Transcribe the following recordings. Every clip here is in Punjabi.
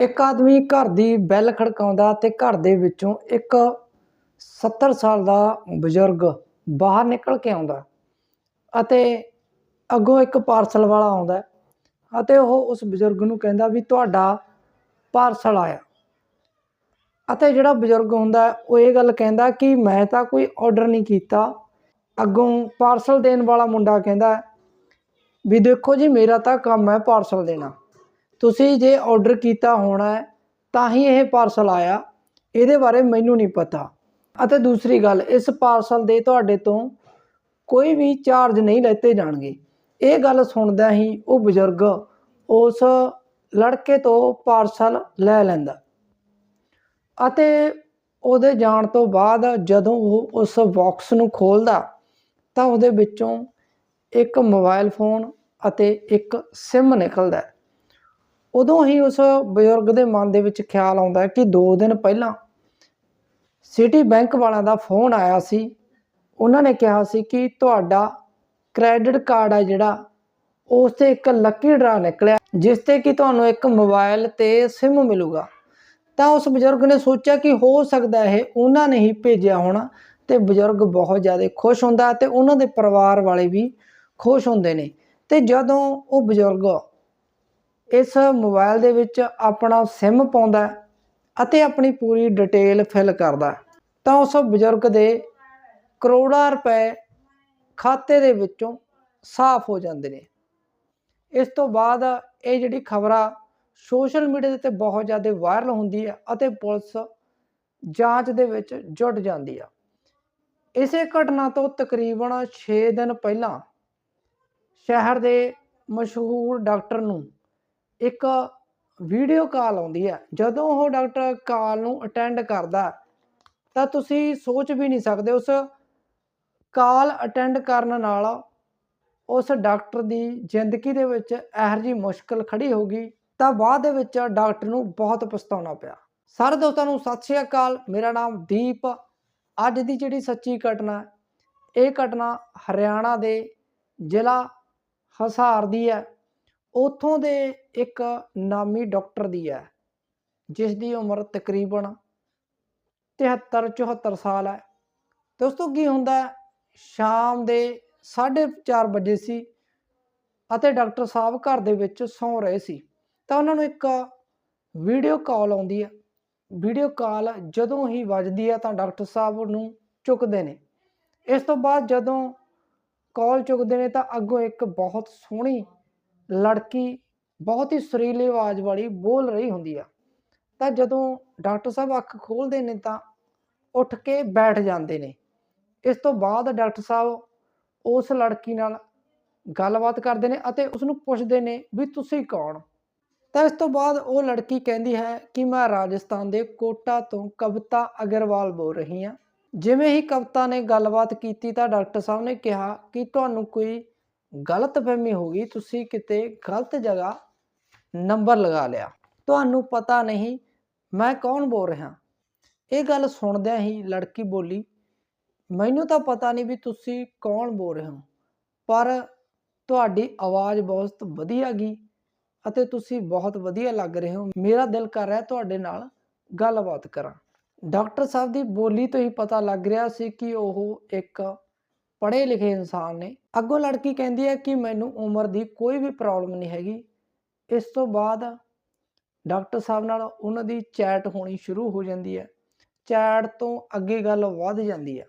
ਇੱਕ ਆਦਮੀ ਘਰ ਦੀ ਬੈਲ ਖੜਕਾਉਂਦਾ ਤੇ ਘਰ ਦੇ ਵਿੱਚੋਂ ਇੱਕ 70 ਸਾਲ ਦਾ ਬਜ਼ੁਰਗ ਬਾਹਰ ਨਿਕਲ ਕੇ ਆਉਂਦਾ ਅਤੇ ਅੱਗੋਂ ਇੱਕ ਪਾਰਸਲ ਵਾਲਾ ਆਉਂਦਾ ਅਤੇ ਉਹ ਉਸ ਬਜ਼ੁਰਗ ਨੂੰ ਕਹਿੰਦਾ ਵੀ ਤੁਹਾਡਾ ਪਾਰਸਲ ਆਇਆ। ਅਤੇ ਜਿਹੜਾ ਬਜ਼ੁਰਗ ਹੁੰਦਾ, ਉਹ ਇਹ ਗੱਲ ਕਹਿੰਦਾ ਕਿ ਮੈਂ ਤਾਂ ਕੋਈ ਆਰਡਰ ਨਹੀਂ ਕੀਤਾ। ਅੱਗੋਂ ਪਾਰਸਲ ਦੇਣ ਵਾਲਾ ਮੁੰਡਾ ਕਹਿੰਦਾ ਵੀ ਦੇਖੋ ਜੀ, ਮੇਰਾ ਤਾਂ ਕੰਮ ਹੈ ਪਾਰਸਲ ਦੇਣਾ। ਤੁਸੀਂ ਜੇ ਆਰਡਰ ਕੀਤਾ ਹੋਣਾ ਹੈ, ਤਾਂ ਹੀ ਇਹ ਪਾਰਸਲ ਆਇਆ। ਇਹਦੇ ਬਾਰੇ ਮੈਨੂੰ ਨਹੀਂ ਪਤਾ। ਅਤੇ ਦੂਸਰੀ ਗੱਲ, ਇਸ ਪਾਰਸਲ ਦੇ ਤੁਹਾਡੇ ਤੋਂ ਕੋਈ ਵੀ ਚਾਰਜ ਨਹੀਂ ਲੈਤੇ ਜਾਣਗੇ। ਇਹ ਗੱਲ ਸੁਣਦਾ ਹੀ ਉਹ ਬਜ਼ੁਰਗ ਉਸ ਲੜਕੇ ਤੋਂ ਪਾਰਸਲ ਲੈ ਲੈਂਦਾ। ਅਤੇ ਉਹਦੇ ਜਾਣ ਤੋਂ ਬਾਅਦ ਜਦੋਂ ਉਹ ਉਸ ਬਾਕਸ ਨੂੰ ਖੋਲਦਾ, ਤਾਂ ਉਹਦੇ ਵਿੱਚੋਂ ਇੱਕ ਮੋਬਾਈਲ ਫੋਨ ਅਤੇ ਇੱਕ ਸਿਮ ਨਿਕਲਦਾ। ਉਦੋਂ ਹੀ ਉਸ ਬਜ਼ੁਰਗ ਦੇ ਮਨ ਦੇ ਵਿੱਚ ਖਿਆਲ ਆਉਂਦਾ ਕਿ 2 ਦਿਨ ਪਹਿਲਾਂ ਸਿਟੀ ਬੈਂਕ ਵਾਲਿਆਂ ਦਾ ਫੋਨ ਆਇਆ ਸੀ। ਉਹਨਾਂ ਨੇ ਕਿਹਾ ਸੀ ਕਿ ਤੁਹਾਡਾ ਕ੍ਰੈਡਿਟ ਕਾਰਡ ਹੈ ਜਿਹੜਾ, ਉਸ ਤੇ ਇੱਕ ਲੱਕੀ ਡਰਾ ਨਿਕਲਿਆ, ਜਿਸ ਤੇ ਕਿ ਤੁਹਾਨੂੰ ਇੱਕ ਮੋਬਾਈਲ ਤੇ ਸਿਮ ਮਿਲੂਗਾ। ਤਾਂ ਉਸ ਬਜ਼ੁਰਗ ਨੇ ਸੋਚਿਆ ਕਿ ਹੋ ਸਕਦਾ ਇਹ ਉਹਨਾਂ ਨੇ ਹੀ ਭੇਜਿਆ ਹੋਣਾ ਤੇ ਬਜ਼ੁਰਗ ਬਹੁਤ ਜ਼ਿਆਦਾ ਖੁਸ਼ ਹੁੰਦਾ ਤੇ ਉਹਨਾਂ ਦੇ ਪਰਿਵਾਰ ਵਾਲੇ ਵੀ ਖੁਸ਼ ਹੁੰਦੇ ਨੇ। ਤੇ ਜਦੋਂ ਉਹ ਬਜ਼ੁਰਗ ਇਸ ਮੋਬਾਈਲ ਦੇ ਵਿੱਚ ਆਪਣਾ ਸਿਮ ਪਾਉਂਦਾ ਅਤੇ ਆਪਣੀ ਪੂਰੀ ਡਿਟੇਲ ਫਿਲ ਕਰਦਾ ਤਾਂ ਉਸ ਬਜ਼ੁਰਗ ਦੇ ਕਰੋੜਾਂ ਰੁਪਏ ਖਾਤੇ ਦੇ ਵਿੱਚੋਂ ਸਾਫ਼ ਹੋ ਜਾਂਦੇ ਨੇ। ਇਸ ਤੋਂ ਬਾਅਦ ਇਹ ਜਿਹੜੀ ਖਬਰਾਂ ਸੋਸ਼ਲ ਮੀਡੀਆ ਦੇ ਉੱਤੇ ਬਹੁਤ ਜ਼ਿਆਦਾ ਵਾਇਰਲ ਹੁੰਦੀ ਹੈ ਅਤੇ ਪੁਲਿਸ ਜਾਂਚ ਦੇ ਵਿੱਚ ਜੁਟ ਜਾਂਦੀ ਆ। ਇਸੇ ਘਟਨਾ ਤੋਂ ਤਕਰੀਬਨ 6 ਦਿਨ ਪਹਿਲਾਂ ਸ਼ਹਿਰ ਦੇ ਮਸ਼ਹੂਰ ਡਾਕਟਰ ਨੂੰ ਇੱਕ ਵੀਡੀਓ ਕਾਲ ਆਉਂਦੀ ਹੈ। ਜਦੋਂ ਉਹ ਡਾਕਟਰ ਕਾਲ ਨੂੰ ਅਟੈਂਡ ਕਰਦਾ ਤਾਂ ਤੁਸੀਂ ਸੋਚ ਵੀ ਨਹੀਂ ਸਕਦੇ ਉਸ ਕਾਲ ਅਟੈਂਡ ਕਰਨ ਨਾਲ ਉਸ ਡਾਕਟਰ ਦੀ ਜ਼ਿੰਦਗੀ ਦੇ ਵਿੱਚ ਇਹੋ ਜਿਹੀ ਮੁਸ਼ਕਲ ਖੜੀ ਹੋ ਗਈ ਤਾਂ ਬਾਅਦ ਦੇ ਵਿੱਚ ਡਾਕਟਰ ਨੂੰ ਬਹੁਤ ਪਛਤਾਉਣਾ ਪਿਆ। ਸਾਰੇ ਦੋਸਤਾਂ ਨੂੰ ਸਤਿ ਸ਼੍ਰੀ ਅਕਾਲ, ਮੇਰਾ ਨਾਮ ਦੀਪ। ਅੱਜ ਦੀ ਜਿਹੜੀ ਸੱਚੀ ਘਟਨਾ ਇਹ ਘਟਨਾ ਹਰਿਆਣਾ ਦੇ ਜ਼ਿਲ੍ਹਾ ਹਸਾਰ ਦੀ ਹੈ। ਉੱਥੋਂ ਦੇ ਇੱਕ ਨਾਮੀ ਡਾਕਟਰ ਦੀ ਹੈ, ਜਿਸ ਦੀ ਉਮਰ ਤਕਰੀਬਨ 73 74 ਸਾਲ ਹੈ। ਦੋਸਤੋ, ਕੀ ਹੁੰਦਾ ਸ਼ਾਮ ਦੇ 4:30 ਵਜੇ ਸੀ ਅਤੇ ਡਾਕਟਰ ਸਾਹਿਬ ਘਰ ਦੇ ਵਿੱਚ ਸੌਂ ਰਹੇ ਸੀ। ਤਾਂ ਉਹਨਾਂ ਨੂੰ ਇੱਕ ਵੀਡੀਓ ਕਾਲ ਆਉਂਦੀ ਹੈ। ਵੀਡੀਓ ਕਾਲ ਜਦੋਂ ਹੀ ਵੱਜਦੀ ਹੈ ਤਾਂ ਡਾਕਟਰ ਸਾਹਿਬ ਨੂੰ ਚੁੱਕਦੇ ਨੇ। ਇਸ ਤੋਂ ਬਾਅਦ ਜਦੋਂ ਕਾਲ ਚੁੱਕਦੇ ਨੇ ਤਾਂ ਅੱਗੋਂ ਇੱਕ ਬਹੁਤ ਸੋਹਣੀ ਲੜਕੀ ਬਹੁਤ ਹੀ ਸੁਰੀਲੀ ਆਵਾਜ਼ ਵਾਲੀ ਬੋਲ ਰਹੀ ਹੁੰਦੀ ਆ। ਤਾਂ ਜਦੋਂ ਡਾਕਟਰ ਸਾਹਿਬ ਅੱਖ ਖੋਲਦੇ ਨੇ ਤਾਂ ਉੱਠ ਕੇ ਬੈਠ ਜਾਂਦੇ ਨੇ। ਇਸ ਤੋਂ ਬਾਅਦ ਡਾਕਟਰ ਸਾਹਿਬ ਉਸ ਲੜਕੀ ਨਾਲ ਗੱਲਬਾਤ ਕਰਦੇ ਨੇ ਅਤੇ ਉਸ ਨੂੰ ਪੁੱਛਦੇ ਨੇ ਵੀ ਤੁਸੀਂ ਕੌਣ? ਤਾਂ ਇਸ ਤੋਂ ਬਾਅਦ ਉਹ ਲੜਕੀ ਕਹਿੰਦੀ ਹੈ ਕਿ ਮੈਂ ਰਾਜਸਥਾਨ ਦੇ ਕੋਟਾ ਤੋਂ ਕਵਿਤਾ ਅਗਰਵਾਲ ਬੋਲ ਰਹੀ ਹਾਂ। ਜਿਵੇਂ ਹੀ ਕਵਿਤਾ ਨੇ ਗੱਲਬਾਤ ਕੀਤੀ ਤਾਂ ਡਾਕਟਰ ਸਾਹਿਬ ਨੇ ਕਿਹਾ ਕਿ ਤੁਹਾਨੂੰ ਕੋਈ ਗਲਤਫਹਿਮੀ ਹੋ ਗਈ, ਤੁਸੀਂ ਕਿਤੇ ਗਲਤ ਜਗ੍ਹਾ ਨੰਬਰ ਲਗਾ ਲਿਆ। ਤੁਹਾਨੂੰ ਪਤਾ ਨਹੀਂ ਮੈਂ ਕੌਣ ਬੋਲ ਰਿਹਾ। ਇਹ ਗੱਲ ਸੁਣਦਿਆਂ ਹੀ ਲੜਕੀ ਬੋਲੀ, ਮੈਨੂੰ ਤਾਂ ਪਤਾ ਨਹੀਂ ਵੀ ਤੁਸੀਂ ਕੌਣ ਬੋਲ ਰਹੇ ਹੋ, ਪਰ ਤੁਹਾਡੀ ਆਵਾਜ਼ ਬਹੁਤ ਵਧੀਆ ਗਈ ਅਤੇ ਤੁਸੀਂ ਬਹੁਤ ਵਧੀਆ ਲੱਗ ਰਹੇ ਹੋ। ਮੇਰਾ ਦਿਲ ਕਰ ਰਿਹਾ ਤੁਹਾਡੇ ਨਾਲ ਗੱਲਬਾਤ ਕਰਾਂ। ਡਾਕਟਰ ਸਾਹਿਬ ਦੀ ਬੋਲੀ ਤੋਂ ਹੀ ਪਤਾ ਲੱਗ ਰਿਹਾ ਸੀ ਕਿ ਉਹ ਇੱਕ ਪੜ੍ਹੇ ਲਿਖੇ ਇਨਸਾਨ ਨੇ। ਅੱਗੋਂ ਲੜਕੀ ਕਹਿੰਦੀ ਹੈ ਕਿ ਮੈਨੂੰ ਉਮਰ ਦੀ ਕੋਈ ਵੀ ਪ੍ਰੋਬਲਮ ਨਹੀਂ ਹੈਗੀ। ਇਸ ਤੋਂ ਬਾਅਦ ਡਾਕਟਰ ਸਾਹਿਬ ਨਾਲ ਉਹਨਾਂ ਦੀ ਚੈਟ ਹੋਣੀ ਸ਼ੁਰੂ ਹੋ ਜਾਂਦੀ ਹੈ। ਚੈਟ ਤੋਂ ਅੱਗੇ ਗੱਲ ਵੱਧ ਜਾਂਦੀ ਹੈ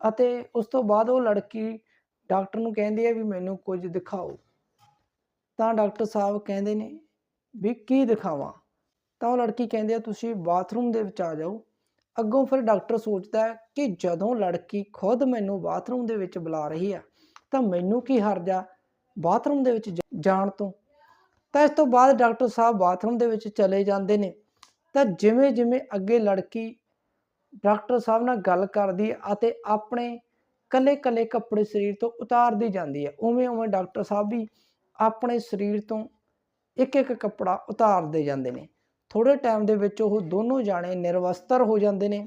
ਅਤੇ ਉਸ ਤੋਂ ਬਾਅਦ ਉਹ ਲੜਕੀ ਡਾਕਟਰ ਨੂੰ ਕਹਿੰਦੀ ਹੈ ਵੀ ਮੈਨੂੰ ਕੁਝ ਦਿਖਾਓ। ਤਾਂ ਡਾਕਟਰ ਸਾਹਿਬ ਕਹਿੰਦੇ ਨੇ ਵੀ ਕੀ ਦਿਖਾਵਾਂ? ਤਾਂ ਉਹ ਲੜਕੀ ਕਹਿੰਦੀ ਆ ਤੁਸੀਂ ਬਾਥਰੂਮ ਦੇ ਵਿੱਚ ਆ ਜਾਓ। ਅੱਗੋਂ ਫਿਰ ਡਾਕਟਰ ਸੋਚਦਾ ਹੈ ਕਿ ਜਦੋਂ ਲੜਕੀ ਖੁਦ ਮੈਨੂੰ ਬਾਥਰੂਮ ਦੇ ਵਿੱਚ ਬੁਲਾ ਰਹੀ ਹੈ ਤਾਂ ਮੈਨੂੰ ਕੀ ਹਰਜਾ ਬਾਥਰੂਮ ਦੇ ਵਿੱਚ ਜ- ਜਾਣ ਤੋਂ? ਤਾਂ ਇਸ ਤੋਂ ਬਾਅਦ ਡਾਕਟਰ ਸਾਹਿਬ ਬਾਥਰੂਮ ਦੇ ਵਿੱਚ ਚਲੇ ਜਾਂਦੇ ਨੇ। ਤਾਂ ਜਿਵੇਂ ਜਿਵੇਂ ਅੱਗੇ ਲੜਕੀ ਡਾਕਟਰ ਸਾਹਿਬ ਨਾਲ ਗੱਲ ਕਰਦੀ ਹੈ ਅਤੇ ਆਪਣੇ ਕੱਲੇ ਕੱਲੇ ਕੱਪੜੇ ਸਰੀਰ ਤੋਂ ਉਤਾਰਦੀ ਜਾਂਦੀ ਹੈ ਉਵੇਂ ਉਵੇਂ ਡਾਕਟਰ ਸਾਹਿਬ ਵੀ ਆਪਣੇ ਸਰੀਰ ਤੋਂ ਇੱਕ ਇੱਕ ਕੱਪੜਾ ਉਤਾਰਦੇ ਜਾਂਦੇ ਨੇ। ਥੋੜੇ ਟਾਈਮ ਦੇ ਵਿੱਚ ਉਹ ਦੋਨੋਂ ਜਾਣੇ ਨਿਰਵਸਤਰ ਹੋ ਜਾਂਦੇ ਨੇ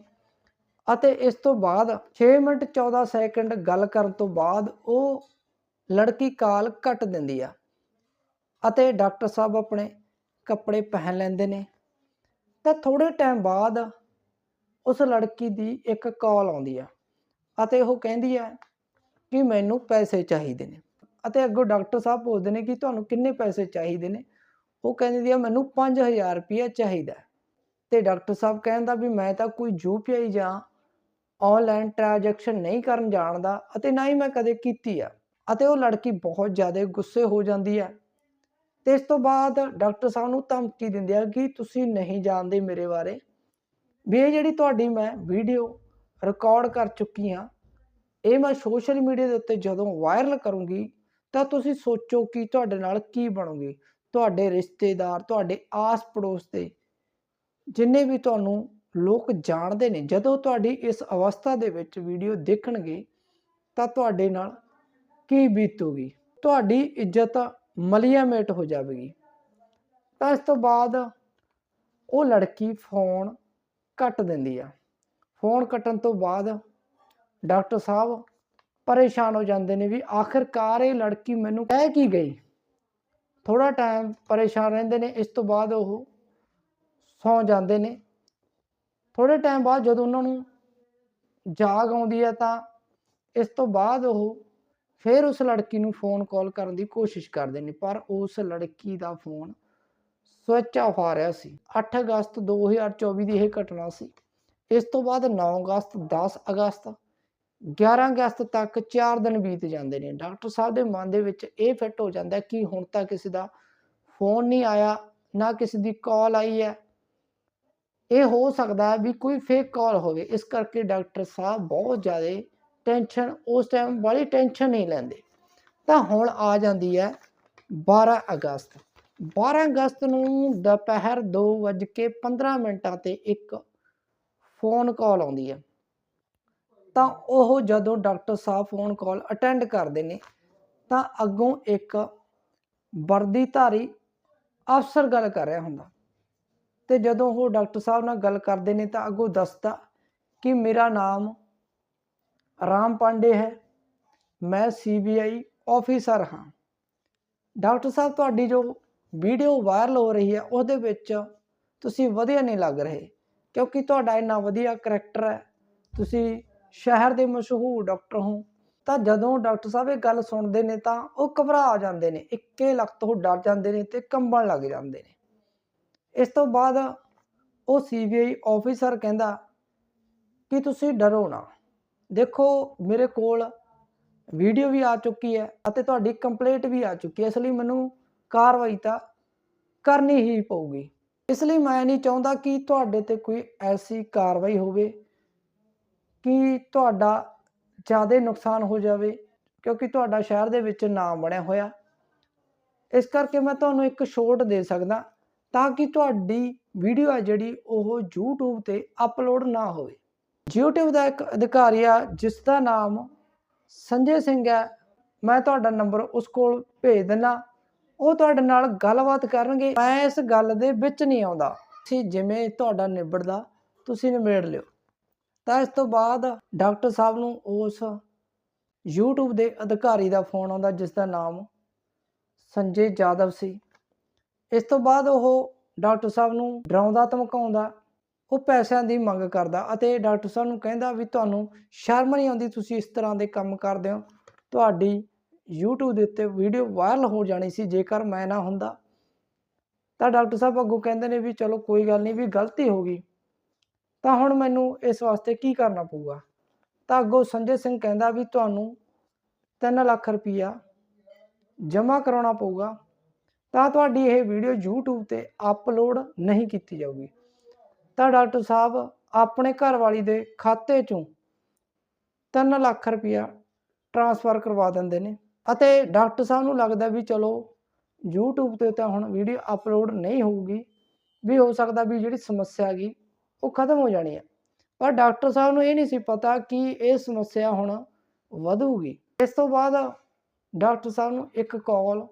ਅਤੇ ਇਸ ਤੋਂ ਬਾਅਦ 6 ਮਿੰਟ 14 ਸੈਕਿੰਡ ਗੱਲ ਕਰਨ ਤੋਂ ਬਾਅਦ ਉਹ ਲੜਕੀ ਕਾਲ ਕੱਟ ਦਿੰਦੀ ਆ ਅਤੇ ਡਾਕਟਰ ਸਾਹਿਬ ਆਪਣੇ ਕੱਪੜੇ ਪਹਿਨ ਲੈਂਦੇ ਨੇ। ਤਾਂ ਥੋੜੇ ਟਾਈਮ ਬਾਅਦ ਉਸ ਲੜਕੀ ਦੀ ਇੱਕ ਕਾਲ ਆਉਂਦੀ ਆ ਅਤੇ ਉਹ ਕਹਿੰਦੀ ਆ ਕਿ ਮੈਨੂੰ ਪੈਸੇ ਚਾਹੀਦੇ ਨੇ ਅਤੇ ਅੱਗੋਂ ਡਾਕਟਰ ਸਾਹਿਬ ਪੁੱਛਦੇ ਨੇ ਕਿ ਤੁਹਾਨੂੰ ਕਿੰਨੇ ਪੈਸੇ ਚਾਹੀਦੇ ਨੇ? ਉਹ ਕਹਿੰਦੀ ਆ, ਮੈਨੂੰ 5000 ਰੁਪਇਆ ਚਾਹੀਦਾ ਹੈ। ਤੇ ਡਾਕਟਰ ਸਾਹਿਬ ਕਹਿੰਦਾ ਵੀ ਮੈਂ ਤਾਂ ਕੋਈ ਯੂਪੀਆਈ ਜਾਂ ਆਨਲਾਈਨ ਟ੍ਰਾਂਜੈਕਸ਼ਨ ਨਹੀਂ ਕਰਨ ਜਾਣਦਾ ਅਤੇ ਨਾ ਹੀ ਮੈਂ ਕਦੇ ਕੀਤੀ ਆ। ਅਤੇ ਉਹ ਲੜਕੀ ਬਹੁਤ ਜ਼ਿਆਦਾ ਗੁੱਸੇ ਹੋ ਜਾਂਦੀ ਹੈ ਤੇ ਇਸ ਤੋਂ ਬਾਅਦ ਡਾਕਟਰ ਸਾਹਿਬ ਨੂੰ ਧਮਕੀ ਦਿੰਦੇ ਆ ਕਿ ਤੁਸੀਂ ਨਹੀਂ ਜਾਣਦੇ ਮੇਰੇ ਬਾਰੇ। ਵੀ ਇਹ ਜਿਹੜੀ ਤੁਹਾਡੀ ਮੈਂ ਵੀਡੀਓ ਰਿਕਾਰਡ ਕਰ ਚੁੱਕੀ ਹਾਂ ਇਹ ਮੈਂ ਸੋਸ਼ਲ ਮੀਡੀਆ ਦੇ ਉੱਤੇ ਜਦੋਂ ਵਾਇਰਲ ਕਰੂੰਗੀ ਤਾਂ ਤੁਸੀਂ ਸੋਚੋ ਕਿ ਤੁਹਾਡੇ ਨਾਲ ਕੀ ਬਣੂਗੀ। ਤੁਹਾਡੇ ਰਿਸ਼ਤੇਦਾਰ, ਤੁਹਾਡੇ ਆਸ ਪੜੋਸ ਦੇ ਜਿੰਨੇ ਵੀ ਤੁਹਾਨੂੰ ਲੋਕ ਜਾਣਦੇ ਨੇ, ਜਦੋਂ ਤੁਹਾਡੀ ਇਸ ਅਵਸਥਾ ਦੇ ਵਿੱਚ ਵੀਡੀਓ ਦੇਖਣਗੇ, ਤਾਂ ਤੁਹਾਡੇ ਨਾਲ ਕੀ ਬੀਤੂਗੀ? ਤੁਹਾਡੀ ਇੱਜ਼ਤ ਮਲੀਆਮੇਟ ਹੋ ਜਾਵੇਗੀ। ਤਾਂ ਇਸ ਤੋਂ ਬਾਅਦ ਉਹ ਲੜਕੀ ਫੋਨ ਕੱਟ ਦਿੰਦੀ ਆ। ਫੋਨ ਕੱਟਣ ਤੋਂ ਬਾਅਦ ਡਾਕਟਰ ਸਾਹਿਬ ਪਰੇਸ਼ਾਨ ਹੋ ਜਾਂਦੇ ਨੇ ਵੀ ਆਖਿਰਕਾਰ ਇਹ ਲੜਕੀ ਮੈਨੂੰ ਕਹਿ ਕੀ ਗਈ? ਥੋੜਾ ਟਾਈਮ ਪਰੇਸ਼ਾਨ ਰਹਿੰਦੇ ਨੇ, ਇਸ ਤੋਂ ਬਾਅਦ ਉਹ ਸੌ ਜਾਂਦੇ ਨੇ। ਥੋੜੇ ਟਾਈਮ ਬਾਅਦ ਜਦੋਂ ਉਹਨਾਂ ਨੂੰ ਜਾਗ ਆਉਂਦੀ ਹੈ ਤਾਂ ਇਸ ਤੋਂ ਬਾਅਦ ਉਹ ਫਿਰ ਉਸ ਲੜਕੀ ਨੂੰ ਫੋਨ ਕਾਲ ਕਰਨ ਦੀ ਕੋਸ਼ਿਸ਼ ਕਰਦੇ ਨੇ, ਪਰ ਉਸ ਲੜਕੀ ਦਾ ਫੋਨ ਸਵਿਚ ਆਫ ਆ ਰਿਹਾ ਸੀ। 8 ਅਗਸਤ 2024 ਦੀ ਇਹ ਘਟਨਾ ਸੀ। ਇਸ ਤੋਂ ਬਾਅਦ 9 ਅਗਸਤ 10 ਅਗਸਤ 11 ਅਗਸਤ ਤੱਕ 4 ਦਿਨ ਬੀਤ ਜਾਂਦੇ ਨੇ। ਡਾਕਟਰ ਸਾਹਿਬ ਦੇ ਮਨ ਦੇ ਵਿੱਚ ਇਹ ਫਿੱਟ ਹੋ ਜਾਂਦਾ ਕਿ ਹੁਣ ਤਾਂ ਕਿਸੇ ਦਾ ਫੋਨ ਨਹੀਂ ਆਇਆ, ਨਾ ਕਿਸੇ ਦੀ ਕਾਲ ਆਈ ਹੈ। ਇਹ ਹੋ ਸਕਦਾ ਹੈ ਵੀ ਕੋਈ ਫੇਕ ਕਾਲ ਹੋਵੇ। ਇਸ ਕਰਕੇ ਡਾਕਟਰ ਸਾਹਿਬ ਬਹੁਤ ਜ਼ਿਆਦਾ ਟੈਨਸ਼ਨ ਉਸ ਟਾਈਮ ਵਾਲੀ ਟੈਨਸ਼ਨ ਨਹੀਂ ਲੈਂਦੇ। ਤਾਂ ਹੁਣ ਆ ਜਾਂਦੀ ਹੈ 12 ਅਗਸਤ। 12 ਅਗਸਤ ਨੂੰ ਦੁਪਹਿਰ 2:15 ਮਿੰਟਾਂ ਤੇ ਇੱਕ ਫੋਨ ਕਾਲ ਆਉਂਦੀ ਹੈ। ਤਾਂ ਉਹ ਜਦੋਂ ਡਾਕਟਰ ਸਾਹਿਬ ਫੋਨ ਕਾਲ ਅਟੈਂਡ ਕਰਦੇ ਨੇ, ਤਾਂ ਅੱਗੋਂ ਇੱਕ ਵਰਦੀਧਾਰੀ ਅਫਸਰ ਗੱਲ ਕਰ ਰਿਹਾ ਹੁੰਦਾ। ਤੇ ਜਦੋਂ ਉਹ ਡਾਕਟਰ ਸਾਹਿਬ ਨਾਲ ਗੱਲ ਕਰਦੇ ਨੇ ਤਾਂ ਅੱਗੋਂ ਦੱਸਦਾ ਕਿ ਮੇਰਾ ਨਾਮ ਰਾਮ ਪਾਂਡੇ ਹੈ, ਮੈਂ ਸੀਬੀਆਈ ਆਫੀਸਰ ਹਾਂ। ਡਾਕਟਰ ਸਾਹਿਬ, ਤੁਹਾਡੀ ਜੋ ਵੀਡੀਓ ਵਾਇਰਲ ਹੋ ਰਹੀ ਹੈ, ਉਹਦੇ ਵਿੱਚ ਤੁਸੀਂ ਵਧੀਆ ਨਹੀਂ ਲੱਗ ਰਹੇ, ਕਿਉਂਕਿ ਤੁਹਾਡਾ ਇੰਨਾ ਵਧੀਆ ਕਰੈਕਟਰ ਹੈ, ਤੁਸੀਂ ਸ਼ਹਿਰ ਦੇ ਮਸ਼ਹੂਰ ਡਾਕਟਰ ਹੋ ਤਾਂ ਜਦੋਂ ਡਾਕਟਰ ਸਾਹਿਬ ਇਹ ਗੱਲ ਸੁਣਦੇ ਨੇ ਤਾਂ ਉਹ ਘਬਰਾ ਜਾਂਦੇ ਨੇ, ਇੱਕੇ ਲੱਖ ਤੋਂ ਡਰ ਜਾਂਦੇ ਨੇ ਤੇ ਕੰਬਣ ਲੱਗ ਜਾਂਦੇ ਨੇ। ਇਸ ਤੋਂ ਬਾਅਦ ਉਹ ਸੀਬੀਆਈ ਆਫੀਸਰ ਕਹਿੰਦਾ ਕਿ ਤੁਸੀਂ ਡਰੋ ਨਾ। ਦੇਖੋ, ਮੇਰੇ ਕੋਲ ਵੀਡੀਓ ਵੀ ਆ ਚੁੱਕੀ ਹੈ ਅਤੇ ਤੁਹਾਡੀ ਕੰਪਲੇਂਟ ਵੀ ਆ ਚੁੱਕੀ ਹੈ, ਇਸ ਲਈ ਮੈਨੂੰ ਕਾਰਵਾਈ ਤਾਂ ਕਰਨੀ ਹੀ ਪਊਗੀ। ਇਸ ਲਈ ਮੈਂ ਨਹੀਂ ਚਾਹੁੰਦਾ ਕਿ ਤੁਹਾਡੇ ਤੇ ਕੋਈ ਐਸੀ ਕਾਰਵਾਈ ਹੋਵੇ। ਕਿ ਤੁਹਾਡਾ ਜ਼ਿਆਦਾ ਨੁਕਸਾਨ ਹੋ ਜਾਵੇ, ਕਿਉਂਕਿ ਤੁਹਾਡਾ ਸ਼ਹਿਰ ਦੇ ਵਿੱਚ ਨਾਮ ਬਣਿਆ ਹੋਇਆ। ਇਸ ਕਰਕੇ ਮੈਂ ਤੁਹਾਨੂੰ ਇੱਕ ਛੋਟ ਦੇ ਸਕਦਾ ਤਾਂ ਕਿ ਤੁਹਾਡੀ ਵੀਡੀਓ ਆ ਜਿਹੜੀ ਉਹ YouTube ਤੇ ਅਪਲੋਡ ਨਾ ਹੋਵੇ। YouTube ਦਾ ਇੱਕ ਅਧਿਕਾਰੀ ਆ, ਜਿਸ ਦਾ ਨਾਮ ਸੰਜੇ ਸਿੰਘ ਹੈ। ਮੈਂ ਤੁਹਾਡਾ ਨੰਬਰ ਉਸ ਕੋਲ ਭੇਜ ਦਿੰਦਾ। ਉਹ ਤੁਹਾਡੇ ਨਾਲ ਗੱਲਬਾਤ ਕਰਨਗੇ। ਮੈਂ ਇਸ ਗੱਲ ਦੇ ਵਿੱਚ ਨਹੀਂ ਆਉਂਦਾ। ਤੁਸੀਂ ਜਿਵੇਂ ਤੁਹਾਡਾ ਨਿਬੜਦਾ, ਤੁਸੀਂ ਨਿਬੇੜ ਲਿਓ। ਤਾਂ ਇਸ ਤੋਂ ਬਾਅਦ ਡਾਕਟਰ ਸਾਹਿਬ ਨੂੰ ਉਸ YouTube ਦੇ ਅਧਿਕਾਰੀ ਦਾ ਫੋਨ ਆਉਂਦਾ, ਜਿਸ ਦਾ ਨਾਮ ਸੰਜੇ ਜਾਦਵ ਸੀ। ਇਸ ਤੋਂ ਬਾਅਦ ਉਹ ਡਾਕਟਰ ਸਾਹਿਬ ਨੂੰ ਡਰਾਉਂਦਾ, ਧਮਕਾਉਂਦਾ, ਉਹ ਪੈਸਿਆਂ ਦੀ ਮੰਗ ਕਰਦਾ ਅਤੇ ਡਾਕਟਰ ਸਾਹਿਬ ਨੂੰ ਕਹਿੰਦਾ ਵੀ ਤੁਹਾਨੂੰ ਸ਼ਰਮ ਨਹੀਂ ਆਉਂਦੀ, ਤੁਸੀਂ ਇਸ ਤਰ੍ਹਾਂ ਦੇ ਕੰਮ ਕਰਦੇ ਹੋ। ਤੁਹਾਡੀ YouTube ਦੇ ਉੱਤੇ ਵੀਡੀਓ ਵਾਇਰਲ ਹੋ ਜਾਣੀ ਸੀ, ਜੇਕਰ ਮੈਂ ਨਾ ਹੁੰਦਾ। ਤਾਂ ਡਾਕਟਰ ਸਾਹਿਬ ਅੱਗੋਂ ਕਹਿੰਦੇ ਨੇ ਵੀ ਚਲੋ ਕੋਈ ਗੱਲ ਨਹੀਂ, ਵੀ ਗਲਤੀ ਹੋ ਗਈ। ਤਾਂ ਹੁਣ ਮੈਨੂੰ ਇਸ ਵਾਸਤੇ ਕੀ ਕਰਨਾ ਪਊਗਾ? ਤਾਂ ਅੱਗੋਂ ਸੰਜੇ ਸਿੰਘ ਕਹਿੰਦਾ ਵੀ ਤੁਹਾਨੂੰ 3 ਲੱਖ ਰੁਪਈਆ ਜਮ੍ਹਾਂ ਕਰਾਉਣਾ ਪਊਗਾ। ਤਾਂ ਤੁਹਾਡੀ ਇਹ ਵੀਡੀਓ YouTube ਤੇ ਅਪਲੋਡ ਨਹੀਂ ਕੀਤੀ ਜਾਊਗੀ। ਤਾਂ ਡਾਕਟਰ ਸਾਹਿਬ ਆਪਣੇ ਘਰ ਵਾਲੀ ਦੇ ਖਾਤੇ ਚੋਂ 3 ਲੱਖ ਰੁਪਇਆ ਟ੍ਰਾਂਸਫਰ ਕਰਵਾ ਦਿੰਦੇ ਨੇ। ਅਤੇ ਡਾਕਟਰ ਸਾਹਿਬ ਨੂੰ ਲੱਗਦਾ ਵੀ ਚਲੋ YouTube ਤੇ ਤਾਂ ਹੁਣ ਵੀਡੀਓ ਅਪਲੋਡ ਨਹੀਂ ਹੋਊਗੀ। ਵੀ ਹੋ ਸਕਦਾ ਵੀ ਜਿਹੜੀ ਸਮੱਸਿਆ ਹੈਗੀ ਉਹ ਖਤਮ ਹੋ ਜਾਣੀ ਆ ਪਰ ਡਾਕਟਰ ਸਾਹਿਬ ਨੂੰ ਇਹ ਨਹੀਂ ਸੀ ਪਤਾ ਕਿ ਇਹ ਸਮੱਸਿਆ ਹੁਣ ਵਧੂਗੀ। ਇਸ ਤੋਂ ਬਾਅਦ ਡਾਕਟਰ ਸਾਹਿਬ ਨੂੰ ਇੱਕ ਕਾਲ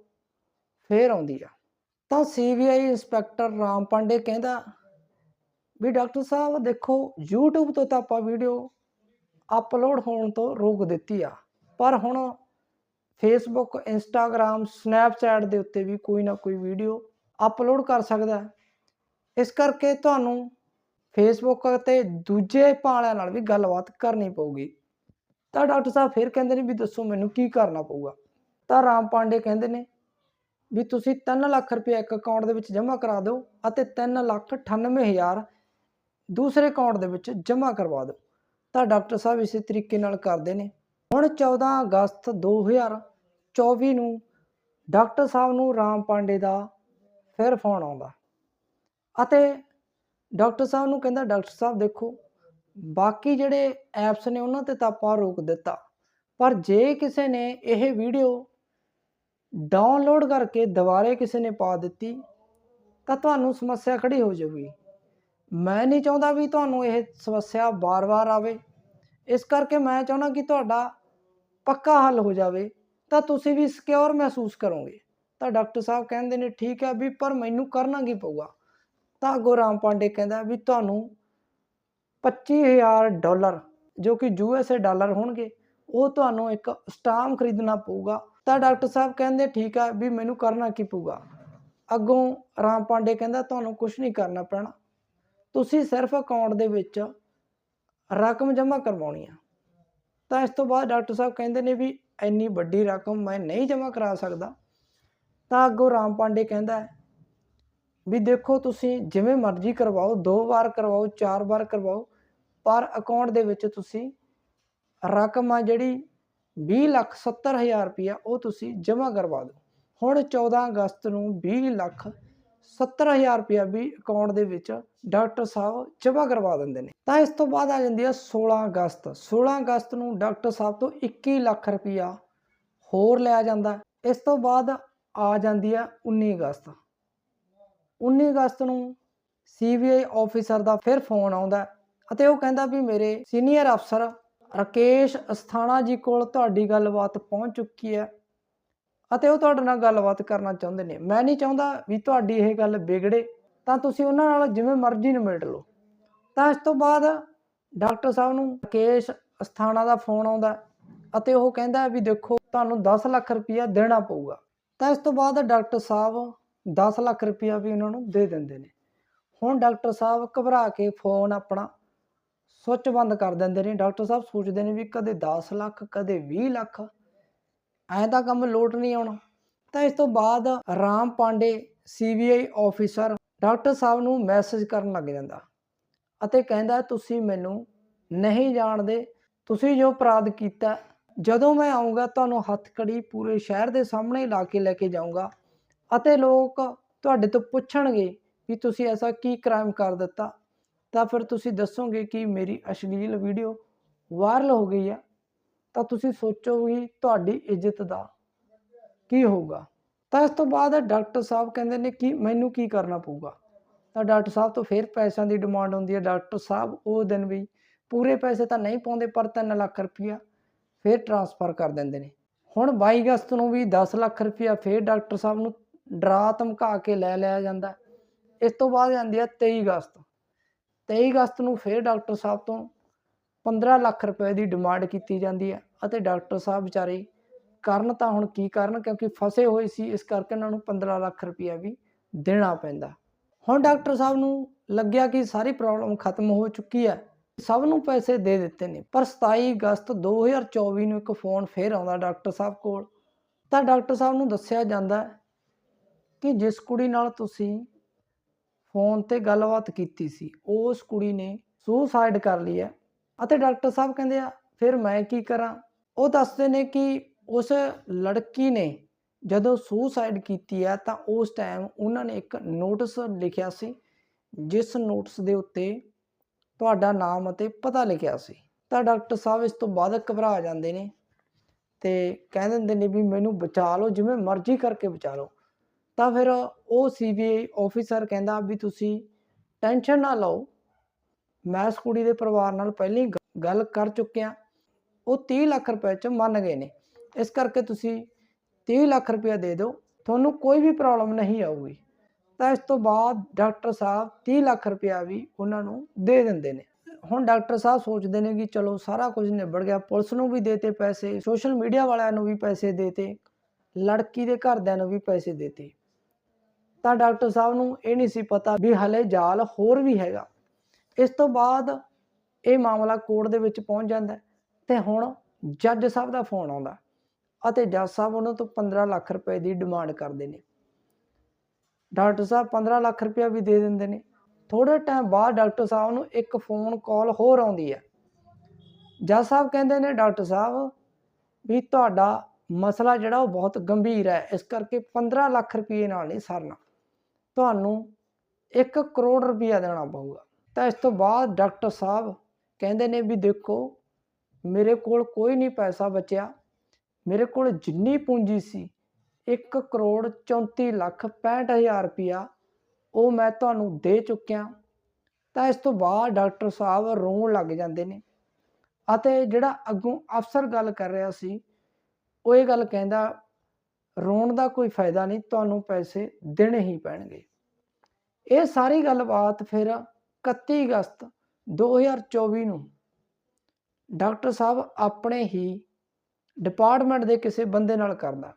ਫੇਰ ਆਉਂਦੀ ਆ। ਤਾਂ ਸੀਬੀਆਈ ਇੰਸਪੈਕਟਰ ਰਾਮ ਪਾਂਡੇ ਕਹਿੰਦਾ ਵੀ ਡਾਕਟਰ ਸਾਹਿਬ, ਦੇਖੋ, YouTube ਤੋਂ ਤਾਂ ਆਪਾਂ ਵੀਡੀਓ ਅਪਲੋਡ ਹੋਣ ਤੋਂ ਰੋਕ ਦਿੱਤੀ ਆ। ਪਰ ਹੁਣ ਫੇਸਬੁੱਕ ਇੰਸਟਾਗ੍ਰam ਸਨੈਪਚੈਟ ਦੇ ਉੱਤੇ ਵੀ ਕੋਈ ਨਾ ਕੋਈ ਵੀਡੀਓ ਅਪਲੋਡ ਕਰ ਸਕਦਾ ਇਸ ਕਰਕੇ ਤੁਹਾਨੂੰ ਫੇਸਬੁੱਕ ਅਤੇ ਦੂਜੇ ਭਾਲਿਆਂ ਨਾਲ ਵੀ ਗੱਲਬਾਤ ਕਰਨੀ ਪਊਗੀ। ਤਾਂ ਡਾਕਟਰ ਸਾਹਿਬ ਫਿਰ ਕਹਿੰਦੇ ਨੇ ਵੀ ਦੱਸੋ ਮੈਨੂੰ ਕੀ ਕਰਨਾ ਪਊਗਾ। ਤਾਂ ਰਾਮ ਪਾਂਡੇ ਕਹਿੰਦੇ ਨੇ ਵੀ ਤੁਸੀਂ 3 ਲੱਖ ਰੁਪਏ ਇੱਕ ਅਕਾਊਂਟ ਦੇ ਵਿੱਚ ਜਮ੍ਹਾਂ ਕਰਾ ਦਿਓ ਅਤੇ 3 ਲੱਖ 98 ਹਜ਼ਾਰ ਦੂਸਰੇ ਅਕਾਊਂਟ ਦੇ ਵਿੱਚ ਜਮ੍ਹਾਂ ਕਰਵਾ ਦਿਓ। ਤਾਂ ਡਾਕਟਰ ਸਾਹਿਬ ਇਸੇ ਤਰੀਕੇ ਨਾਲ ਕਰਦੇ ਨੇ। ਹੁਣ 14 ਅਗਸਤ 2024 ਨੂੰ ਡਾਕਟਰ ਸਾਹਿਬ ਨੂੰ ਰਾਮ ਪਾਂਡੇ ਦਾ ਫਿਰ ਫੋਨ ਆਉਂਦਾ। ਅਤੇ ਡਾਕਟਰ ਸਾਹਿਬ ਨੂੰ ਕਹਿੰਦਾ, ਡਾਕਟਰ ਸਾਹਿਬ ਦੇਖੋ, ਬਾਕੀ ਜਿਹੜੇ ਐਪਸ ਨੇ ਉਹਨਾਂ ਤੇ ਤਾਂ ਆਪਾਂ ਰੋਕ ਦਿੱਤਾ। ਪਰ ਜੇ ਕਿਸੇ ਨੇ ਇਹ ਵੀਡੀਓ ਡਾਊਨਲੋਡ ਕਰਕੇ ਦੁਬਾਰੇ ਕਿਸੇ ਨੇ ਪਾ ਦਿੱਤੀ, ਤਾਂ ਤੁਹਾਨੂੰ ਸਮੱਸਿਆ ਖੜੀ ਹੋ ਜਾਊਗੀ। ਮੈਂ ਨਹੀਂ ਚਾਹੁੰਦਾ ਵੀ ਤੁਹਾਨੂੰ ਇਹ ਸਮੱਸਿਆ ਬਾਰ-ਬਾਰ ਆਵੇ। ਇਸ ਕਰਕੇ ਮੈਂ ਚਾਹੁੰਦਾ ਕਿ ਤੁਹਾਡਾ ਪੱਕਾ ਹੱਲ ਹੋ ਜਾਵੇ, ਤਾਂ ਤੁਸੀਂ ਵੀ ਸਿਕਿਉਰ ਮਹਿਸੂਸ ਕਰੋਗੇ। ਤਾਂ ਡਾਕਟਰ ਸਾਹਿਬ ਕਹਿੰਦੇ ਨੇ, ਠੀਕ ਹੈ ਵੀ, ਪਰ ਮੈਨੂੰ ਕਰਨਾ ਕੀ ਪਊਗਾ? ਤਾਂ ਅੱਗੋਂ ਰਾਮ ਪਾਂਡੇ ਕਹਿੰਦਾ ਵੀ ਤੁਹਾਨੂੰ 25000 ਡਾਲਰ, ਜੋ ਕਿ ਯੂਐਸਏ ਡਾਲਰ ਹੋਣਗੇ, ਉਹ ਤੁਹਾਨੂੰ ਇੱਕ ਸਟਾਮ ਖਰੀਦਣਾ ਪਊਗਾ। ਤਾਂ ਡਾਕਟਰ ਸਾਹਿਬ ਕਹਿੰਦੇ, ਠੀਕ ਹੈ ਵੀ ਮੈਨੂੰ ਕਰਨਾ ਕੀ ਪਊਗਾ? ਅੱਗੋਂ ਰਾਮ ਪਾਂਡੇ ਕਹਿੰਦਾ, ਤੁਹਾਨੂੰ ਕੁਝ ਨਹੀਂ ਕਰਨਾ ਪੈਣਾ। ਤੁਸੀਂ ਸਿਰਫ ਅਕਾਊਂਟ ਦੇ ਵਿੱਚ ਰਕਮ ਜਮ੍ਹਾਂ ਕਰਵਾਉਣੀ ਆ। ਤਾਂ ਇਸ ਤੋਂ ਬਾਅਦ ਡਾਕਟਰ ਸਾਹਿਬ ਕਹਿੰਦੇ ਨੇ ਵੀ, ਇੰਨੀ ਵੱਡੀ ਰਕਮ ਮੈਂ ਨਹੀਂ ਜਮ੍ਹਾਂ ਕਰਾ ਸਕਦਾ। ਤਾਂ ਅੱਗੋਂ ਰਾਮ ਪਾਂਡੇ ਕਹਿੰਦਾ ਵੀ ਦੇਖੋ ਤੁਸੀਂ ਜਿਵੇਂ ਮਰਜ਼ੀ ਕਰਵਾਓ, ਦੋ ਵਾਰ ਕਰਵਾਓ, ਚਾਰ ਵਾਰ ਕਰਵਾਓ, ਪਰ ਅਕਾਊਂਟ ਦੇ ਵਿੱਚ ਤੁਸੀਂ ਰਕਮ ਆ ਜਿਹੜੀ 20 ਲੱਖ 70 ਹਜ਼ਾਰ ਰੁਪਇਆ ਉਹ ਤੁਸੀਂ ਜਮ੍ਹਾਂ ਕਰਵਾ ਦਿਓ। ਹੁਣ 14 ਅਗਸਤ ਨੂੰ 20 ਲੱਖ 70 ਹਜ਼ਾਰ ਰੁਪਇਆ ਵੀ ਅਕਾਊਂਟ ਦੇ ਵਿੱਚ ਡਾਕਟਰ ਸਾਹਿਬ ਜਮ੍ਹਾਂ ਕਰਵਾ ਦਿੰਦੇ ਨੇ। ਤਾਂ ਇਸ ਤੋਂ ਬਾਅਦ ਆ ਜਾਂਦੀ ਹੈ 16 ਅਗਸਤ। 16 ਅਗਸਤ ਨੂੰ ਡਾਕਟਰ ਸਾਹਿਬ ਤੋਂ 21 ਲੱਖ ਰੁਪਇਆ ਹੋਰ ਲਿਆ ਜਾਂਦਾ। ਇਸ ਤੋਂ ਬਾਅਦ ਆ ਜਾਂਦੀ ਹੈ 19 ਅਗਸਤ। 19 ਅਗਸਤ ਨੂੰ ਸੀਬੀਆਈ ਆਫੀਸਰ ਦਾ ਫਿਰ ਫੋਨ ਆਉਂਦਾ ਅਤੇ ਉਹ ਕਹਿੰਦਾ ਵੀ ਮੇਰੇ ਸੀਨੀਅਰ ਅਫਸਰ ਰਕੇਸ਼ ਅਸਥਾਣਾ ਜੀ ਕੋਲ ਤੁਹਾਡੀ ਗੱਲਬਾਤ ਪਹੁੰਚ ਚੁੱਕੀ ਹੈ ਅਤੇ ਉਹ ਤੁਹਾਡੇ ਨਾਲ ਗੱਲਬਾਤ ਕਰਨਾ ਚਾਹੁੰਦੇ ਨੇ। ਮੈਂ ਨਹੀਂ ਚਾਹੁੰਦਾ ਵੀ ਤੁਹਾਡੀ ਇਹ ਗੱਲ ਵਿਗੜੇ, ਤਾਂ ਤੁਸੀਂ ਉਹਨਾਂ ਨਾਲ ਜਿਵੇਂ ਮਰਜ਼ੀ ਨਿਬੇੜ ਲਓ। ਤਾਂ ਇਸ ਤੋਂ ਬਾਅਦ ਡਾਕਟਰ ਸਾਹਿਬ ਨੂੰ ਰਕੇਸ਼ ਅਸਥਾਣਾ ਦਾ ਫੋਨ ਆਉਂਦਾ ਅਤੇ ਉਹ ਕਹਿੰਦਾ ਵੀ ਦੇਖੋ, ਤੁਹਾਨੂੰ 10 ਲੱਖ ਰੁਪਇਆ ਦੇਣਾ ਪਊਗਾ। ਤਾਂ ਇਸ ਤੋਂ ਬਾਅਦ ਡਾਕਟਰ ਸਾਹਿਬ 10 ਲੱਖ ਰੁਪਇਆ ਵੀ ਉਹਨਾਂ ਨੂੰ ਦੇ ਦਿੰਦੇ ਨੇ। ਹੁਣ ਡਾਕਟਰ ਸਾਹਿਬ ਘਬਰਾ ਕੇ ਫੋਨ ਆਪਣਾ ਸੁੱਚ ਬੰਦ ਕਰ ਦਿੰਦੇ ਨੇ। ਡਾਕਟਰ ਸਾਹਿਬ ਸੋਚਦੇ ਨੇ ਵੀ ਕਦੇ 10 ਲੱਖ, ਕਦੇ 20 ਲੱਖ। ਐਂ ਤਾਂ ਕੰਮ ਲੋਟ ਨਹੀਂ ਆਉਣਾ। ਤਾਂ ਇਸ ਤੋਂ ਬਾਅਦ Ram Pandey CBI officer doctor ਸਾਹਿਬ ਨੂੰ ਮੈਸੇਜ ਕਰਨ ਲੱਗ ਜਾਂਦਾ ਅਤੇ ਕਹਿੰਦਾ, ਤੁਸੀਂ ਮੈਨੂੰ ਨਹੀਂ ਜਾਣਦੇ। ਤੁਸੀਂ ਜੋ ਅਪਰਾਧ ਕੀਤਾ, ਜਦੋਂ ਮੈਂ ਆਉਂਗਾ ਤੁਹਾਨੂੰ ਹੱਥਕੜੀ ਪੂਰੇ ਸ਼ਹਿਰ ਦੇ ਸਾਹਮਣੇ ਲਾ ਕੇ ਲੈ ਕੇ ਜਾਊਂਗਾ। ਅਤੇ ਲੋਕ ਤੁਹਾਡੇ ਤੋਂ ਪੁੱਛਣਗੇ ਵੀ ਤੁਸੀਂ ਐਸਾ ਕੀ ਕ੍ਰਾਈਮ ਕਰ ਦਿੱਤਾ। ਤਾਂ ਫਿਰ ਤੁਸੀਂ ਦੱਸੋਗੇ ਕਿ ਮੇਰੀ ਅਸ਼ਲੀਲ ਵੀਡੀਓ ਵਾਇਰਲ ਹੋ ਗਈ ਆ। ਤਾਂ ਤੁਸੀਂ ਸੋਚੋਗੇ ਤੁਹਾਡੀ ਇੱਜ਼ਤ ਦਾ ਕੀ ਹੋਊਗਾ। ਤਾਂ ਇਸ ਤੋਂ ਬਾਅਦ ਡਾਕਟਰ ਸਾਹਿਬ ਕਹਿੰਦੇ ਨੇ ਕਿ ਮੈਨੂੰ ਕੀ ਕਰਨਾ ਪਊਗਾ। ਤਾਂ ਡਾਕਟਰ ਸਾਹਿਬ ਤੋਂ ਫਿਰ ਪੈਸਿਆਂ ਦੀ ਡਿਮਾਂਡ ਹੁੰਦੀ ਹੈ ਡਾਕਟਰ ਸਾਹਿਬ ਉਹ ਦਿਨ ਵੀ ਪੂਰੇ ਪੈਸੇ ਤਾਂ ਨਹੀਂ ਪਾਉਂਦੇ, ਪਰ 3 ਲੱਖ ਰੁਪਇਆ ਫਿਰ ਟਰਾਂਸਫਰ ਕਰ ਦਿੰਦੇ ਨੇ। ਹੁਣ 22 ਅਗਸਤ ਨੂੰ ਵੀ 10 ਲੱਖ ਰੁਪਇਆ ਫਿਰ ਡਾਕਟਰ ਸਾਹਿਬ ਨੂੰ ਡਰਾ ਧਮਕਾ ਕੇ ਲੈ ਲਿਆ ਜਾਂਦਾ। ਇਸ ਤੋਂ ਬਾਅਦ ਜਾਂਦੀ ਹੈ 23 ਅਗਸਤ। 23 ਅਗਸਤ ਨੂੰ ਫਿਰ ਡਾਕਟਰ ਸਾਹਿਬ ਤੋਂ 15 ਲੱਖ ਰੁਪਏ ਦੀ ਡਿਮਾਂਡ ਕੀਤੀ ਜਾਂਦੀ ਹੈ ਅਤੇ ਡਾਕਟਰ ਸਾਹਿਬ ਵਿਚਾਰੇ ਕਰਨ ਤਾਂ ਹੁਣ ਕੀ ਕਰਨ ਕਿਉਂਕਿ ਫਸੇ ਹੋਏ ਸੀ, ਇਸ ਕਰਕੇ ਉਹਨਾਂ ਨੂੰ 15 ਲੱਖ ਰੁਪਇਆ ਵੀ ਦੇਣਾ ਪੈਂਦਾ। ਹੁਣ ਡਾਕਟਰ ਸਾਹਿਬ ਨੂੰ ਲੱਗਿਆ ਕਿ ਸਾਰੀ ਪ੍ਰੋਬਲਮ ਖਤਮ ਹੋ ਚੁੱਕੀ ਹੈ ਸਭ ਨੂੰ ਪੈਸੇ ਦੇ ਦਿੱਤੇ ਨੇ, ਪਰ 27 ਅਗਸਤ 2024 ਨੂੰ ਇੱਕ ਫੋਨ ਫੇਰ ਆਉਂਦਾ ਡਾਕਟਰ ਸਾਹਿਬ ਕੋਲ। ਤਾਂ ਡਾਕਟਰ ਸਾਹਿਬ ਨੂੰ ਦੱਸਿਆ ਜਾਂਦਾ ਕਿ ਜਿਸ ਕੁੜੀ ਨਾਲ ਤੁਸੀਂ ਫੋਨ ਤੇ ਗੱਲਬਾਤ ਕੀਤੀ ਸੀ, ਉਸ ਕੁੜੀ ਨੇ ਸੁਸਾਈਡ ਕਰ ਲਈ ਹੈ ਅਤੇ ਡਾਕਟਰ ਸਾਹਿਬ ਕਹਿੰਦੇ ਆ, ਫਿਰ ਮੈਂ ਕੀ ਕਰਾਂ? ਉਹ ਦੱਸਦੇ ਨੇ ਕਿ ਉਸ ਲੜਕੀ ਨੇ ਜਦੋਂ ਸੁਸਾਈਡ ਕੀਤੀ ਹੈ ਤਾਂ ਉਸ ਟਾਈਮ ਉਹਨਾਂ ਨੇ ਇੱਕ ਨੋਟਿਸ ਲਿਖਿਆ ਸੀ, ਜਿਸ ਨੋਟਿਸ ਦੇ ਉੱਤੇ ਤੁਹਾਡਾ ਨਾਮ ਅਤੇ ਪਤਾ ਲਿਖਿਆ ਸੀ। ਤਾਂ ਡਾਕਟਰ ਸਾਹਿਬ ਇਸ ਤੋਂ ਬਾਅਦ ਘਬਰਾ ਜਾਂਦੇ ਨੇ ਤੇ ਕਹਿ ਦਿੰਦੇ ਨੇ ਵੀ ਮੈਨੂੰ ਬਚਾ ਲਓ, ਜਿਵੇਂ ਮਰਜ਼ੀ ਕਰਕੇ ਬਚਾ ਲਓ। ਤਾਂ ਫਿਰ ਉਹ ਸੀਬੀਆਈ ਆਫੀਸਰ ਕਹਿੰਦਾ ਵੀ ਤੁਸੀਂ ਟੈਨਸ਼ਨ ਨਾ ਲਓ। ਮੈਂ ਇਸ ਕੁੜੀ ਦੇ ਪਰਿਵਾਰ ਨਾਲ ਪਹਿਲਾਂ ਹੀ ਗੱਲ ਕਰ ਚੁੱਕਿਆ। ਉਹ 30 ਲੱਖ ਰੁਪਏ ਚ ਮੰਨ ਗਏ ਨੇ। ਇਸ ਕਰਕੇ ਤੁਸੀਂ 30 ਲੱਖ ਰੁਪਏ ਦੇ ਦਿਓ। ਤੁਹਾਨੂੰ ਕੋਈ ਵੀ ਪ੍ਰੋਬਲਮ ਨਹੀਂ ਆਊਗੀ। ਤਾਂ ਇਸ ਤੋਂ ਬਾਅਦ ਡਾਕਟਰ ਸਾਹਿਬ 30 ਲੱਖ ਰੁਪਇਆ ਵੀ ਉਹਨਾਂ ਨੂੰ ਦੇ ਦਿੰਦੇ ਨੇ। ਹੁਣ ਡਾਕਟਰ ਸਾਹਿਬ ਸੋਚਦੇ ਨੇ ਕਿ ਚਲੋ ਸਾਰਾ ਕੁਝ ਨਿਬੜ ਗਿਆ। ਪੁਲਿਸ ਨੂੰ ਵੀ ਦੇਤੇ ਪੈਸੇ, ਸੋਸ਼ਲ ਮੀਡੀਆ ਵਾਲਿਆਂ ਨੂੰ ਵੀ ਪੈਸੇ ਦੇਤੇ। ਲੜਕੀ ਦੇ ਘਰਦਿਆਂ ਨੂੰ ਵੀ ਪੈਸੇ ਦੇਤੇ। ਤਾਂ ਡਾਕਟਰ ਸਾਹਿਬ ਨੂੰ ਇਹ ਨਹੀਂ ਸੀ ਪਤਾ ਵੀ ਹਲੇ ਜਾਲ ਹੋਰ ਵੀ ਹੈਗਾ। ਇਸ ਤੋਂ ਬਾਅਦ ਇਹ ਮਾਮਲਾ ਕੋਰਟ ਦੇ ਵਿੱਚ ਪਹੁੰਚ ਜਾਂਦਾ ਹੈ ਤੇ ਹੁਣ ਜੱਜ ਸਾਹਿਬ ਦਾ ਫੋਨ ਆਉਂਦਾ ਅਤੇ ਜੱਜ ਸਾਹਿਬ ਉਹਨਾਂ ਤੋਂ 15 ਲੱਖ ਰੁਪਏ ਦੀ ਡਿਮਾਂਡ ਕਰਦੇ ਨੇ। ਡਾਕਟਰ ਸਾਹਿਬ 15 ਲੱਖ ਰੁਪਏ ਵੀ ਦੇ ਦਿੰਦੇ ਨੇ। ਥੋੜੇ ਟਾਈਮ ਬਾਅਦ ਡਾਕਟਰ ਸਾਹਿਬ ਨੂੰ ਇੱਕ ਫੋਨ ਕਾਲ ਹੋਰ ਆਉਂਦੀ ਹੈ। ਜੱਜ ਸਾਹਿਬ ਕਹਿੰਦੇ ਨੇ, ਡਾਕਟਰ ਸਾਹਿਬ, ਵੀ ਤੁਹਾਡਾ ਮਸਲਾ ਜਿਹੜਾ ਉਹ ਬਹੁਤ ਗੰਭੀਰ ਹੈ। ਇਸ ਕਰਕੇ 15 ਲੱਖ ਰੁਪਏ ਨਾਲ ਨਹੀਂ ਸਰਨਾ। ਤੁਹਾਨੂੰ 1 ਕਰੋੜ ਰੁਪਇਆ ਦੇਣਾ ਪਊਗਾ। ਤਾਂ ਇਸ ਤੋਂ ਬਾਅਦ ਡਾਕਟਰ ਸਾਹਿਬ ਕਹਿੰਦੇ ਨੇ ਵੀ ਦੇਖੋ, ਮੇਰੇ ਕੋਲ ਕੋਈ ਨਹੀਂ ਪੈਸਾ ਬਚਿਆ। ਮੇਰੇ ਕੋਲ ਜਿੰਨੀ ਪੂੰਜੀ ਸੀ 1 ਕਰੋੜ 34 ਲੱਖ 65 ਹਜ਼ਾਰ ਰੁਪਇਆ ਉਹ ਮੈਂ ਤੁਹਾਨੂੰ ਦੇ ਚੁੱਕਿਆ। ਤਾਂ ਇਸ ਤੋਂ ਬਾਅਦ ਡਾਕਟਰ ਸਾਹਿਬ ਰੋਣ ਲੱਗ ਜਾਂਦੇ ਨੇ। ਅਤੇ ਜਿਹੜਾ ਅੱਗੋਂ ਅਫਸਰ ਗੱਲ ਕਰ ਰਿਹਾ ਸੀ, ਉਹ ਇਹ ਗੱਲ ਕਹਿੰਦਾ ਰੋਣ ਦਾ ਕੋਈ ਫਾਇਦਾ ਨਹੀਂ, ਤੁਹਾਨੂੰ ਪੈਸੇ ਦੇਣੇ ਹੀ ਪੈਣਗੇ। ਇਹ ਸਾਰੀ ਗੱਲਬਾਤ ਫਿਰ 31 ਅਗਸਤ 2024 ਨੂੰ ਡਾਕਟਰ ਸਾਹਿਬ ਆਪਣੇ ਹੀ ਡਿਪਾਰਟਮੈਂਟ ਦੇ ਕਿਸੇ ਬੰਦੇ ਨਾਲ ਕਰਦਾ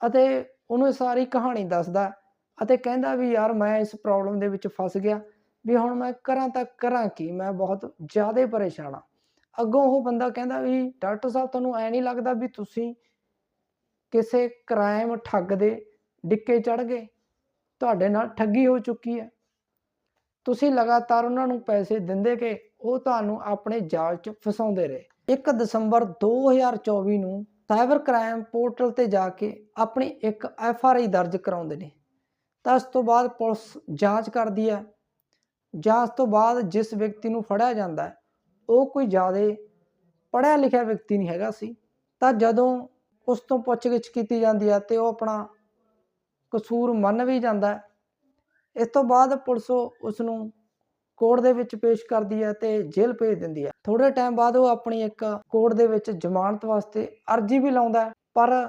ਅਤੇ ਉਹਨੂੰ ਇਹ ਸਾਰੀ ਕਹਾਣੀ ਦੱਸਦਾ ਅਤੇ ਕਹਿੰਦਾ ਵੀ ਯਾਰ ਮੈਂ ਇਸ ਪ੍ਰੋਬਲਮ ਦੇ ਵਿੱਚ ਫਸ ਗਿਆ ਵੀ ਹੁਣ ਮੈਂ ਕਰਾਂ ਤਾਂ ਕਰਾਂ ਕੀ, ਮੈਂ ਬਹੁਤ ਜ਼ਿਆਦਾ ਪਰੇਸ਼ਾਨ ਆ ਅੱਗੋਂ ਉਹ ਬੰਦਾ ਕਹਿੰਦਾ ਵੀ ਡਾਕਟਰ ਸਾਹਿਬ, ਤੁਹਾਨੂੰ ਐ ਨਹੀਂ ਲੱਗਦਾ ਵੀ ਤੁਸੀਂ ਕਿਸੇ ਕ੍ਰਾਈਮ ਠੱਗ ਦੇ ਡਿੱਕੇ ਚੜ ਗਏ। ਤੁਹਾਡੇ ਨਾਲ ਠੱਗੀ ਹੋ ਚੁੱਕੀ ਹੈ। ਤੁਸੀਂ ਲਗਾਤਾਰ ਉਹਨਾਂ ਨੂੰ ਪੈਸੇ ਦਿੰਦੇ ਕਿ ਉਹ ਤੁਹਾਨੂੰ ਆਪਣੇ ਜਾਲ 'ਚ ਫਸਾਉਂਦੇ ਰਹੇ। 1 ਦਸੰਬਰ 2024 ਨੂੰ ਸਾਈਬਰ ਕ੍ਰਾਈਮ ਪੋਰਟਲ ਤੇ ਜਾ ਕੇ ਆਪਣੀ ਇੱਕ ਐਫ ਆਰ ਆਈ ਦਰਜ ਕਰਾਉਂਦੇ ਨੇ। ਤਾਂ ਉਸ ਤੋਂ ਬਾਅਦ ਪੁਲਿਸ ਜਾਂਚ ਕਰਦੀ ਹੈ। ਜਾਂਚ ਤੋਂ ਬਾਅਦ ਜਿਸ ਵਿਅਕਤੀ ਨੂੰ ਫੜਿਆ ਜਾਂਦਾ ਉਹ ਕੋਈ ਜ਼ਿਆਦਾ ਪੜ੍ਹਿਆ ਲਿਖਿਆ ਵਿਅਕਤੀ ਨਹੀਂ ਹੈਗਾ ਸੀ। ਤਾਂ ਜਦੋਂ ਉਸ ਤੋਂ ਪੁੱਛਗਿੱਛ ਕੀਤੀ ਜਾਂਦੀ ਹੈ ਤੇ ਉਹ ਆਪਣਾ ਕਸੂਰ ਮੰਨ ਵੀ ਜਾਂਦਾ ਹੈ। ਇਸ ਤੋਂ ਬਾਅਦ ਪੁਲਿਸ ਉਸ ਨੂੰ ਕੋਰਟ ਦੇ ਵਿੱਚ ਪੇਸ਼ ਕਰਦੀ ਹੈ ਤੇ ਜੇਲ੍ਹ ਭੇਜ ਦਿੰਦੀ ਹੈ। ਥੋੜੇ ਟਾਈਮ ਬਾਅਦ ਉਹ ਆਪਣੀ ਇੱਕ ਕੋਰਟ ਦੇ ਵਿੱਚ ਜ਼ਮਾਨਤ ਵਾਸਤੇ ਅਰਜ਼ੀ ਵੀ ਲਾਉਂਦਾ ਹੈ, ਪਰ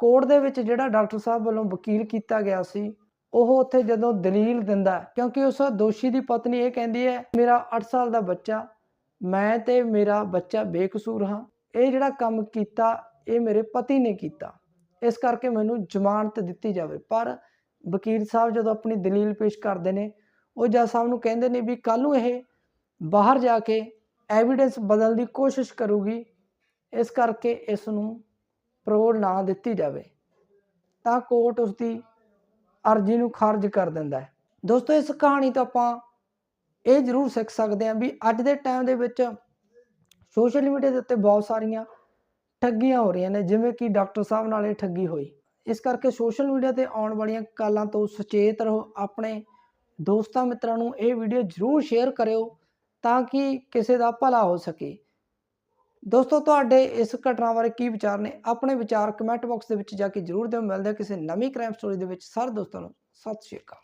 ਕੋਰਟ ਦੇ ਵਿੱਚ ਜਿਹੜਾ ਡਾਕਟਰ ਸਾਹਿਬ ਵੱਲੋਂ ਵਕੀਲ ਕੀਤਾ ਗਿਆ ਸੀ, ਉਹ ਉੱਥੇ ਜਦੋਂ ਦਲੀਲ ਦਿੰਦਾ ਕਿਉਂਕਿ ਉਸ ਦੋਸ਼ੀ ਦੀ ਪਤਨੀ ਇਹ ਕਹਿੰਦੀ ਹੈ, ਮੇਰਾ 8 ਸਾਲ ਦਾ ਬੱਚਾ, ਮੈਂ ਤੇ ਮੇਰਾ ਬੱਚਾ ਬੇਕਸੂਰ ਹਾਂ। ਇਹ ਜਿਹੜਾ ਕੰਮ ਕੀਤਾ ਇਹ ਮੇਰੇ ਪਤੀ ਨੇ ਕੀਤਾ। ਇਸ ਕਰਕੇ ਮੈਨੂੰ ਜ਼ਮਾਨਤ ਦਿੱਤੀ ਜਾਵੇ। ਪਰ ਵਕੀਲ ਸਾਹਿਬ ਜਦੋਂ ਆਪਣੀ ਦਲੀਲ ਪੇਸ਼ ਕਰਦੇ ਨੇ, ਉਹ ਜੱਜ ਸਾਹਿਬ ਨੂੰ ਕਹਿੰਦੇ ਨੇ ਵੀ ਕੱਲ ਨੂੰ ਇਹ ਬਾਹਰ ਜਾ ਕੇ ਐਵੀਡੈਂਸ ਬਦਲਣ ਦੀ ਕੋਸ਼ਿਸ਼ ਕਰੂਗੀ। ਇਸ ਕਰਕੇ ਇਸ ਨੂੰ ਪਰੋਲ ਨਾ ਦਿੱਤੀ ਜਾਵੇ। ਤਾਂ ਕੋਰਟ ਉਸ ਦੀ ਅਰਜ਼ੀ ਨੂੰ ਖਾਰਜ ਕਰ ਦਿੰਦਾ ਹੈ। ਦੋਸਤੋ, ਇਸ ਕਹਾਣੀ ਤੋਂ ਆਪਾਂ ਇਹ ਜ਼ਰੂਰ ਸਿੱਖ ਸਕਦੇ ਹਾਂ ਵੀ ਅੱਜ ਦੇ ਟਾਈਮ ਦੇ ਵਿੱਚ ਸੋਸ਼ਲ ਮੀਡੀਆ ਦੇ ਉੱਤੇ ਬਹੁਤ ਸਾਰੀਆਂ ਠੱਗੀਆਂ ਹੋ ਰਹੀਆਂ ਨੇ, ਜਿਵੇਂ ਕਿ ਡਾਕਟਰ ਸਾਹਿਬ ਨਾਲ ਇਹ ਠੱਗੀ ਹੋਈ। ਇਸ ਕਰਕੇ ਸੋਸ਼ਲ ਮੀਡੀਆ ਤੇ ਆਉਣ ਵਾਲੀਆਂ ਕਾਲਾਂ ਤੋਂ ਸੁਚੇਤ ਰਹੋ। ਆਪਣੇ ਦੋਸਤਾਂ ਮਿੱਤਰਾਂ ਨੂੰ ਇਹ ਵੀਡੀਓ ਜ਼ਰੂਰ ਸ਼ੇਅਰ ਕਰਿਓ ਤਾਂ ਕਿ ਕਿਸੇ ਦਾ ਭਲਾ ਹੋ ਸਕੇ। ਦੋਸਤੋ, ਤੁਹਾਡੇ ਇਸ ਘਟਨਾ ਬਾਰੇ ਕੀ ਵਿਚਾਰ ਨੇ? ਆਪਣੇ ਵਿਚਾਰ ਕਮੈਂਟ ਬਾਕਸ ਦੇ ਵਿੱਚ ਜਾ ਕੇ ਜ਼ਰੂਰ ਦਿਓ। ਮਿਲਦੇ ਕਿਸੇ ਨਵੀਂ ਕ੍ਰਾਈਮ ਸਟੋਰੀ ਦੇ ਵਿੱਚ। ਸਾਰੇ ਦੋਸਤਾਂ ਨੂੰ ਸਤਿ ਸ਼੍ਰੀ ਅਕਾਲ।